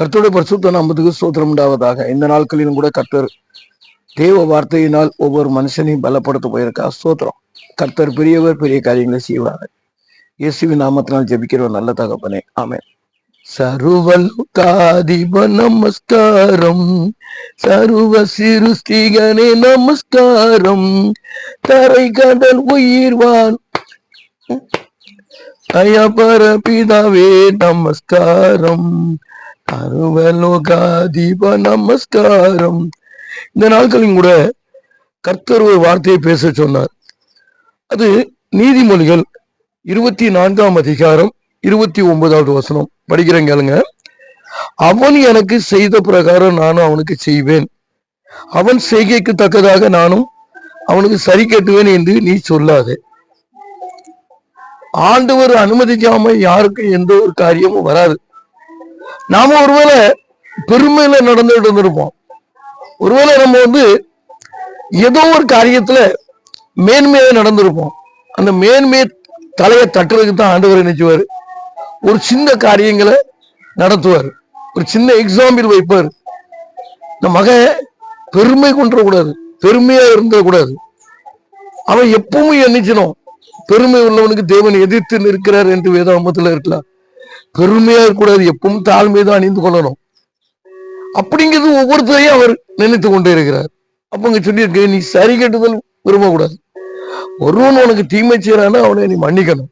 கர்த்தருடைய பரிசுத்த நாமத்துக்கு ஸ்தோத்திரம் உண்டாவதாக. இந்த நாட்களிலும் கூட கர்த்தர் தேவ வார்த்தையினால் ஒவ்வொரு மனுஷனையும் பலப்படுத்த போயிருக்கா? ஸ்தோத்திரம். கர்த்தர் பெரியவர் பெரிய காரியங்களை செய்வார். இயேசுவி நாமத்தினால் ஜெபிக்கிறவர் நல்ல தகப்பனே. சருவல் சர்வலோகாதிப நமஸ்காரம். சர்வ சிருஷ்டிகனே நமஸ்காரம். தரை கடல் உயிர்வான் தயபர பிதாவே நமஸ்காரம். சர்வலோகாதிப நமஸ்காரம் இந்த நாட்களிலும் கூட கர்த்தர் ஒரு வார்த்தையை பேச சொன்னார். அது நீதிமொழிகள் இருபத்தி நான்காம் அதிகாரம் இருபத்தி ஒன்பதாவது வசனம். படிக்கிறேன் கேளுங்க. அவன் எனக்கு செய்த பிரகாரம் நானும் அவனுக்கு செய்வேன். அவன் செய்கைக்கு தக்கதாக நானும் அவனுக்கு சரி கட்டுவேன் என்று நீ சொல்லாதே. ஆண்டவர் அனுமதிக்காம யாருக்கும் எந்த ஒரு காரியமும் வராது. நாம ஒருவேளை பெருமையில நடந்துட்டு இருந்திருப்போம் ஒருவேளை நம்ம வந்து ஏதோ ஒரு காரியத்துல மேன்மையாக நடந்திருப்போம். அந்த மேன்மையை தலையை தட்டுறதுக்கு தான் ஆண்டவர் நினைச்சுவார் ஒரு சின்ன காரியங்களை நடத்துவார். ஒரு சின்ன எக்ஸாம்பிள் வைப்பார். இந்த மகன் பெருமை கொண்டுடக்கூடாது பெருமையா இருந்துடக்கூடாது அவன் எப்பவும் எண்ணிச்சனும் பெருமை உள்ளவனுக்கு தேவன் எதிர்த்து நிற்கிறார் என்று வேதாமத்துல இருக்கலாம். பெருமையா இருக்கக்கூடாது எப்பவும் தாழ்மை தான் அணிந்து கொள்ளணும். அப்படிங்கிறது ஒவ்வொருத்தரையும் அவர் நினைத்து கொண்டே இருக்கிறார். அப்ப இங்க சொல்லியிருக்க நீ சரி கட்டுதல் விரும்பக்கூடாது. ஒருவன் உனக்கு தீமை செய்யறானா அவனை நீ மன்னிக்கணும்.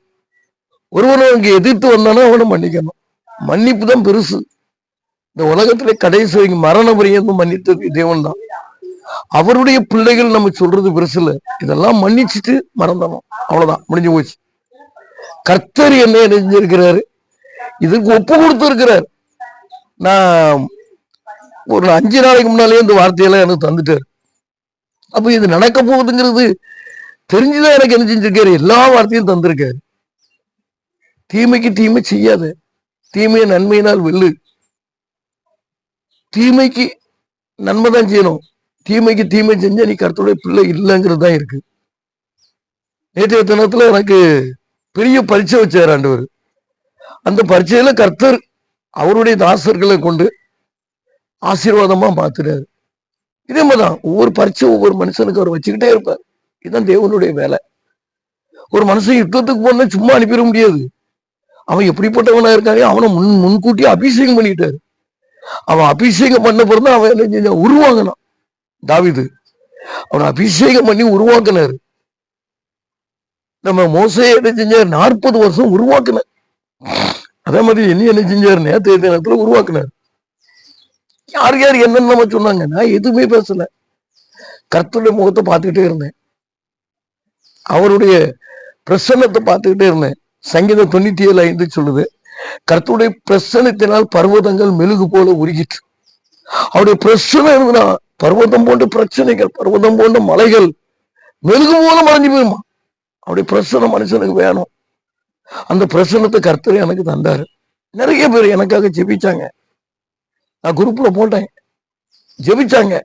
ஒருவன் உனக்கு எதிர்த்து வந்தானா அவனை மன்னிக்கணும். மன்னிப்பு தான் பெருசு. இந்த உலகத்துல கடைசி வரைக்கும் மரண பரியந்தம் மன்னித்தது தேவன் தான். அவருடைய பிள்ளைகள் நம்ம சொல்றது பெருசு இல்ல. இதெல்லாம் மன்னிச்சுட்டு மறந்தணும் அவ்வளவுதான். முடிஞ்சு போச்சு. கர்த்தர் என்ன நினைஞ்சிருக்கிறாரு இதுக்கு ஒப்பு கொடுத்திருக்கிறார். நான் ஒரு அஞ்சு நாளைக்கு முன்னாலே இந்த வார்த்தையெல்லாம் எனக்கு தந்துட்டாரு. அப்போ இது நடக்க போகுதுங்கிறது தெரிஞ்சுதான் எனக்கு என்ன செஞ்சிருக்காரு. எல்லா வார்த்தையும் தந்திருக்காரு. தீமைக்கு தீமை செய்யாத. தீமையை நன்மையினால் வெல்லு. தீமைக்கு நன்மை தான் செய்யணும். தீமைக்கு தீமை செஞ்சா நீ கருத்துடைய பிள்ளை இல்லைங்கிறது தான் இருக்கு. நேற்றைய தினத்துல எனக்கு பெரிய பரீட்சை வச்சார் ஆண்டவர். அந்த பரீட்சையில கர்த்தர் அவருடைய தாசர்களை கொண்டு ஆசீர்வாதமா மாத்துறாரு. இதே மாதிரிதான் ஒவ்வொரு பரீட்சை ஒவ்வொரு மனுஷனுக்கு அவர் வச்சுக்கிட்டே இருப்பார். இதுதான் தேவனுடைய வேலை. ஒரு மனுஷன் யுத்தத்துக்கு போனா சும்மா அனுப்பிட முடியாது. அவன் எப்படிப்பட்டவனா இருக்கானே அவனை முன் முன்கூட்டி அபிஷேகம் பண்ணிட்டாரு. அவன் அபிஷேகம் பண்ண பிறந்த அவன் என்ன செஞ்சான்? உருவாங்கினான் தாவிது அவனை அபிஷேகம் பண்ணி உருவாக்குனாரு. நம்ம மோசையை என்ன செஞ்சார்? நாற்பது வருஷம் உருவாக்கின அதே மாதிரி என்ன என்ன செஞ்சார்? நேற்றைய தினத்துல உருவாக்குனார்? யார் யார் என்னென்ன நம்ம சொன்னாங்க? நான் எதுவுமே பேசல. கர்த்தருடைய முகத்தை பார்த்துக்கிட்டே இருந்தேன். அவருடைய பிரசன்னத்தை பார்த்துக்கிட்டே இருந்தேன். சங்கீதம் தொண்ணூத்தி ஏழு ஐந்து சொல்லுது கர்த்தருடைய பிரசனத்தினால் பர்வதங்கள் மெழுகு போல உருகிற்று. அவருடைய பிரச்சனை இருந்தா பர்வதம் போன்ற பிரச்சனைகள் பர்வதம் போன்ற மலைகள் மெழுகு போல மறைஞ்சு போயிருமா? அவருடைய பிரச்சனை மனுஷனுக்கு வேணும். அந்த பிரச்சனத்தை கர்த்தர் எனக்கு தந்தாரு. நிறைய பேர் எனக்காக ஜெபிச்சாங்க. நான் குரூப்ல போட்டேன். ஜெபிச்சாங்க.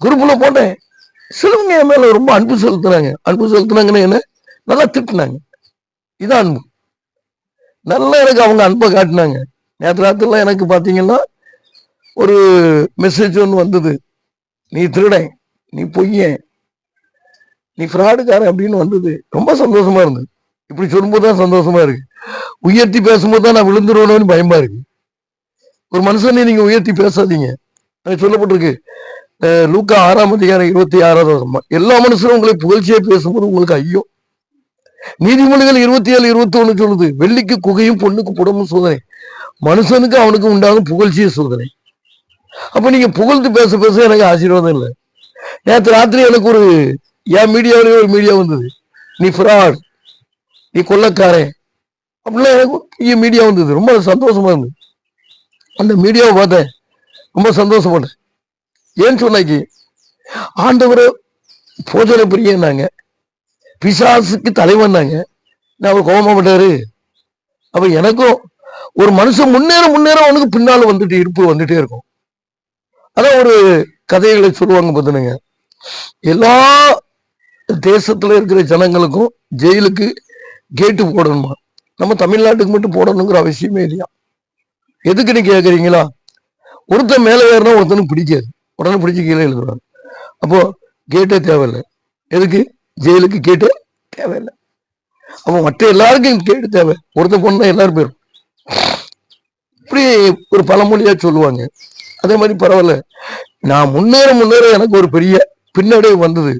குரூப்ல போட்டேன். சிலவங்க என் மேல ரொம்ப அன்பு செலுத்துனாங்க அன்பு செலுத்துனாங்கன்னு என்ன? நல்லா திட்டுனாங்க. இதான் அன்பு. நல்லா எனக்கு அவங்க அன்பை காட்டினாங்க. நேற்று ராத்திரிலாம் எனக்கு பாத்தீங்கன்னா ஒரு மெசேஜ் ஒன்று வந்தது. நீ திருடன். நீ பொய்யன். நீ ஃப்ராடுக்காரன் அப்படின்னு வந்தது. ரொம்ப சந்தோஷமா இருந்தது. இப்படி சொல்லும்போது தான் சந்தோஷமா இருக்கு. உயர்த்தி பேசும்போது தான் நான் விழுந்துருவேணும்னு பயமா இருக்கு. ஒரு மனுஷனை நீங்க உயர்த்தி பேசாதீங்க. அது சொல்லப்பட்டிருக்கு. லூக்கா ஆறாம் அதிகாரம் இருபத்தி ஆறாவது எல்லா மனுஷனும் உங்களை புகழ்ச்சியா பேசும்போது உங்களுக்கு ஐயோ. நீதிமொழிகள் இருபத்தி ஏழு இருபத்தி ஒண்ணு சொல்லுது. வெள்ளிக்கு குகையும் பொண்ணுக்கு புடமும் சோதனை. மனுஷனுக்கு அவனுக்கு உண்டாகும் புகழ்ச்சிய சோதனை. அப்ப நீங்க புகழ்ந்து பேச பேச எனக்கு ஆசீர்வாதம் இல்லை. நேற்று ராத்திரி எனக்கு ஒரு என் மீடியாவிலேயே ஒரு மீடியா வந்தது. நீ ஃப்ராட் நீ கொள்ளக்காரன். அப்படிலாம் எனக்கு பெரிய மீடியா வந்தது. ரொம்ப சந்தோஷமா இருந்தது. அந்த மீடியாவை பார்த்தேன் ரொம்ப சந்தோஷப்பட்டேன். ஏன்னு சொன்னாக்கி ஆண்டவர் போஜனை பிரியன்னாங்க பிசாசுக்கு தலைவன்னாங்க நான் அவர் கோபமாட்டாரு அப்ப எனக்கும் ஒரு மனுஷன் முன்னேற முன்னேற அவனுக்கு பின்னால் வந்துட்டு இருப்பு வந்துட்டே இருக்கும். அதான் ஒரு கதைகளை சொல்லுவாங்க பார்த்துனுங்க எல்லா தேசத்துல இருக்கிற ஜனங்களுக்கும் ஜெயிலுக்கு கேட்டு போடணுமா? நம்ம தமிழ்நாட்டுக்கு மட்டும் போடணுங்கிற அவசியமே இல்லையா? எதுக்குன்னு கேட்குறீங்களா ஒருத்தன் மேலே ஏறினா ஒருத்தனுக்கு பிடிக்காது. உடனே பிடிச்சி கீழே எழுதுறாங்க அப்போ கேட்டே தேவையில்லை. எதுக்கு? ஜெயிலுக்கு கேட்டே தேவையில்லை. அப்போ மற்ற எல்லாருக்கும் கேட்டு தேவை. ஒருத்தன் பொண்ணு எல்லாரும் பேரும் இப்படி ஒரு பழமொழியா சொல்லுவாங்க. அதே மாதிரி பரவாயில்ல. நான் முன்னேற முன்னேற எனக்கு ஒரு பெரிய பின்னடைவு வந்தது.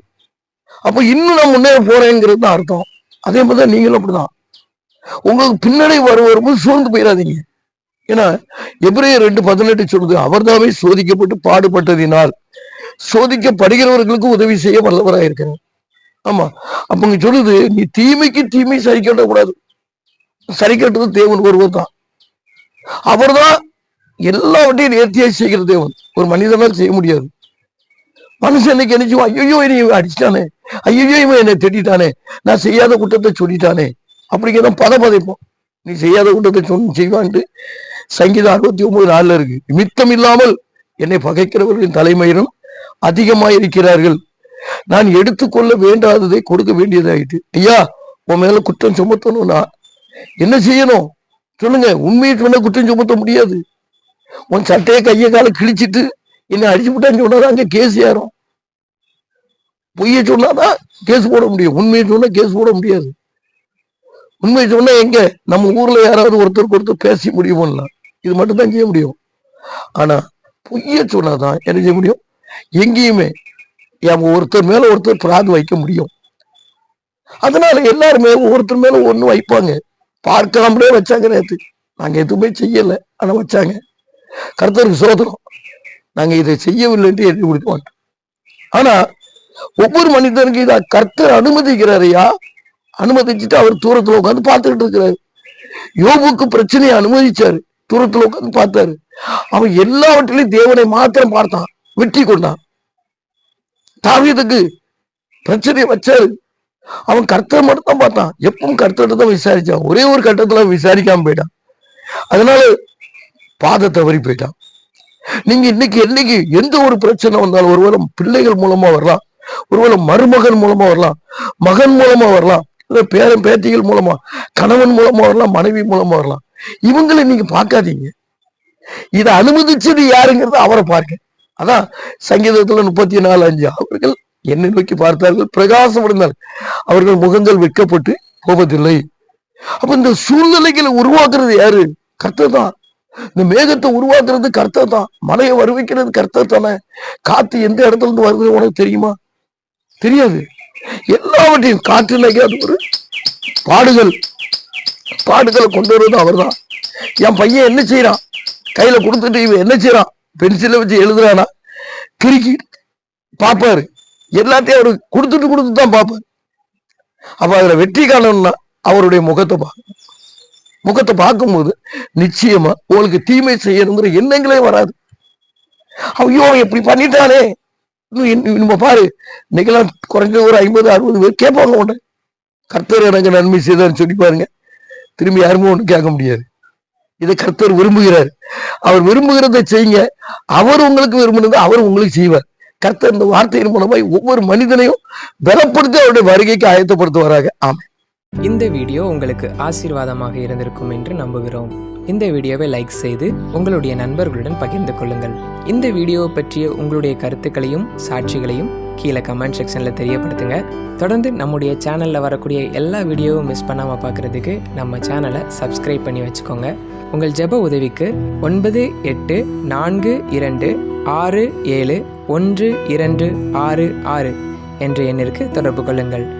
அப்போ இன்னும் நான் முன்னேற போறேங்கிறது தான் அர்த்தம். அதே மாதிரி தான் நீங்களும் அப்படிதான். உங்களுக்கு பின்னடைவு வர வரும்போது சோர்ந்து போயிடாதீங்க. ஏன்னா எபிரேயர் ரெண்டு பதினெட்டு சொல்லுது அவர்தாமே சோதிக்கப்பட்டு பாடுபட்டதினால். சோதிக்கப்படுகிறவர்களுக்கு உதவி செய்ய வல்லவராக இருக்கிறார். ஆமா. அப்ப இங்க சொல்லுது நீ தீமைக்கு தீமை சரி கட்டக்கூடாது. சரி கட்டுறது தேவன் ஒருவர் தான். அவர்தான் எல்லாவற்றையும் நேர்த்தியாக செய்கிற தேவன். ஒரு மனிதனால் செய்ய முடியாது. மனுஷனுக்கு இன்னைக்கு நினைச்சு ஐயோ என்னை அடிச்சிட்டானே. ஐயோ இவன் என்னை திட்டானே நான் செய்யாத குற்றத்தை சொல்லிட்டானே. அப்படிங்கிறத பத பதைப்போம் நீ செய்யாத குற்றத்தை சொன்ன செய்வான்ட்டு சங்கீதம் அறுபத்தி ஒன்பது நாளில் இருக்கு. மித்தம் இல்லாமல் என்னை பகைக்கிறவர்களின் தலைமையிலும் அதிகமாக இருக்கிறார்கள். நான் எடுத்துக்கொள்ள வேண்டாததை கொடுக்க வேண்டியதாயிட்டு ஐயா உன் மேல குற்றம் சுமத்தணும்னா என்ன செய்யணும்? சொல்லுங்க. உண்மையை சொன்ன குற்றம் சுமத்த முடியாது. உன் சட்டையை கையை காலை கிழிச்சிட்டு என்னை அடிச்சு விட்டான்னு சொன்னாதான் அங்கே கேஸ் ஏறும். பொய்யை சொன்னாதான் கேஸ் போட முடியும். உண்மையை சொன்னா கேஸ் போட முடியாது. உண்மையை சொன்னா எங்க? நம்ம ஊர்ல யாராவது ஒருத்தருக்கு ஒருத்தர் பேசி முடியுமோன்னா இது மட்டும் தான் செய்ய முடியும். ஆனா பொய்ய சொன்னாதான் என்ன செய்ய முடியும்? எங்கேயுமே என் ஒருத்தர் மேல ஒருத்தர் பிராது வைக்க முடியும். அதனால எல்லாருமே ஒருத்தர் மேல ஒண்ணு வைப்பாங்க. பார்க்காமலே வச்சாங்க நேற்று நாங்க எதுவுமே செய்யல. ஆனா வச்சாங்க. கருத்தருக்கு சோதனம். நாங்க இதை செய்யவில்லைன்ட்டு எழுதி கொடுக்க மாட்டோம் ஆனா ஒவ்வொரு மனிதனுக்கு இதை கர்த்தர் அனுமதிக்கிறாரையா அனுமதிச்சுட்டு அவர் தூரத்துல உட்காந்து பார்த்துக்கிட்டு இருக்கிறாரு. யோபுக்கு பிரச்சனையை அனுமதிச்சாரு. தூரத்துல உட்காந்து பார்த்தாரு. அவன் எல்லாவற்றிலையும் தேவனை மாத்திரம் பார்த்தான். வெற்றி கொண்டான். தாவியதுக்கு பிரச்சனையை வச்சாரு. அவன் கர்த்தரை மட்டும் தான் பார்த்தான். எப்பவும் கர்த்தர்கிட்ட தான் விசாரிச்சான். ஒரே ஒரு கட்டத்துல விசாரிக்காம போயிட்டான். அதனால பாத தவறி போயிட்டான். நீங்க இன்னைக்கு என்னைக்கு எந்த ஒரு பிரச்சனை வந்தாலும் ஒருவேளை பிள்ளைகள் மூலமா வரலாம் ஒருவேளை மருமகன் மூலமா வரலாம் மகன் மூலமா வரலாம் இல்ல பேரன் பேத்திகள் மூலமா கணவன் மூலமா வரலாம் மனைவி மூலமா வரலாம். இவங்களை நீங்க பார்க்காதீங்க. இதை அனுமதிச்சது யாருங்கிறத அவரை பார்க்க அதான் சங்கீதத்துல முப்பத்தி நாலு அஞ்சு அவர்கள் என்னை நோக்கி பார்த்தார்கள் பிரகாசமடைந்தார்கள் அவர்கள் முகங்கள் வெட்கப்பட்டு போவதில்லை. அப்ப இந்த சூழ்நிலைகளை உருவாக்குறது யாரு? கர்த்தர் தான். இந்த மேகத்தை உருவாக்குறது கர்த்தர் தான். மலையை வருவிக்கிறது கர்த்தர் தானே. காத்து எந்த இடத்துல இருந்து வருது உனக்கு தெரியுமா? தெரியாது. எல்லாவற்றையும் காற்றுல அது ஒரு பாடுகள் பாடுகளை கொண்டு வருவது அவர்தான். என் பையன் என்ன செய்யறான் கையில கொடுத்துட்டு இவன் என்ன செய்யறான் பென்சில வச்சு எழுதுறானா? கிறுக்கி பார்ப்பாரு. எல்லாத்தையும் அவரு கொடுத்துட்டு கொடுத்து தான் பார்ப்பாரு. அப்ப அதுல வெற்றி காணணும்னா அவருடைய முகத்தை பார்க்கணும். முகத்தை பார்க்கும்போது நிச்சயமா உங்களுக்கு தீமை செய்யணுங்கிற எண்ணங்களே வராது. ஐயோ இப்படி பண்ணிட்டானே நம்ம பாரு இன்னைக்கெல்லாம் குறைஞ்ச ஒரு ஐம்பது அறுபது பேர் கேட்பாங்க உடனே கர்த்தர் எனக்கு நன்மை செய்தார்னு சொல்லி பாருங்க. திரும்பி யாருமே ஒன்றும் கேட்க முடியாது. இதை கர்த்தர் விரும்புகிறார். அவர் விரும்புகிறத செய்யுங்க. அவர் உங்களுக்கு விரும்பினது அவர் உங்களுக்கு செய்வார். கர்த்தர் இந்த வார்த்தையின் மூலமாய் ஒவ்வொரு மனிதனையும் பலப்படுத்தி அவருடைய வருகைக்கு ஆயத்தப்படுத்துவாராக. ஆமாம் இந்த வீடியோ உங்களுக்கு ஆசீர்வாதமாக இருந்திருக்கும் என்று நம்புகிறோம். இந்த வீடியோவை லைக் செய்து உங்களுடைய நண்பர்களுடன் பகிர்ந்து கொள்ளுங்கள். இந்த வீடியோவை பற்றிய உங்களுடைய கருத்துக்களையும் சாட்சிகளையும் கீழே கமெண்ட் செக்ஷனில் தெரியப்படுத்துங்க. தொடர்ந்து நம்முடைய சேனலில் வரக்கூடிய எல்லா வீடியோவும் மிஸ் பண்ணாமல் பார்க்குறதுக்கு நம்ம சேனலை சப்ஸ்கிரைப் பண்ணி வச்சுக்கோங்க. உங்கள் ஜெப உதவிக்கு ஒன்பது எட்டு நான்கு இரண்டு ஆறு ஏழு ஒன்று இரண்டு ஆறு ஆறு என்ற எண்ணிற்கு தொடர்பு கொள்ளுங்கள்.